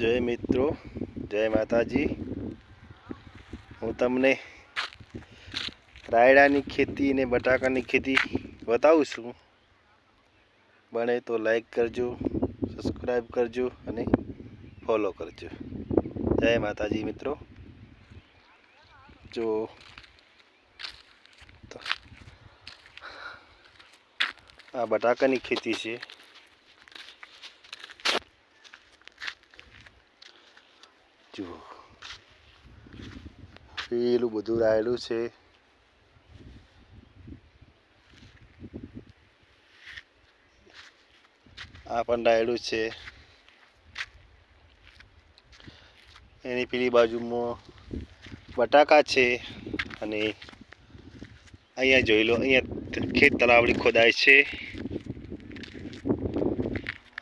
જય મિત્રો, જય માતાજી. હું તમને રાયડાની ખેતી અને બટાકાની ખેતી બતાવું છું. બને તો લાઈક કરજો સબસ્ક્રાઈબ કરજો અને ફોલો કરજો. જય માતાજી મિત્રો. જો આ બટાકાની ખેતી છે. જુઓ. પેલું બધું રાયેલું છે. આ પણ રાયેલું છે. એની પેલી બાજુમાં બટાકા છે અને અહીંયા જોઈ લો, અહીંયા ખેત તલાવડી ખોદાય છે.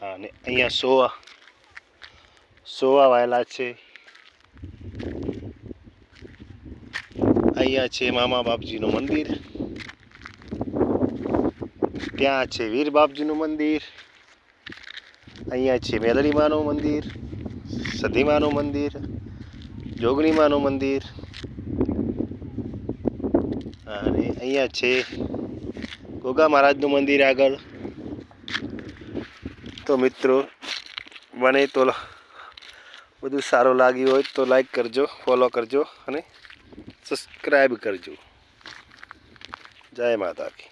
અને અહીંયા સોવા સોવા વાયેલા છે. અહીંયા છે મામા બાપજીનું મંદિર. ત્યાં છે વીર બાપજીનું મંદિર. અહીંયા છે મેલડીમાનું મંદિર સધીમાનું મંદિર જોગણીમાનું મંદિર. અને અહીંયા છે ગોગા મહારાજનું મંદિર આગળ. તો મિત્રો, બને તો બધું સારું લાગ્યું હોય તો લાઈક કરજો ફોલો કરજો અને સબસ્ક્રાઈબ કરજો. જય માતા કી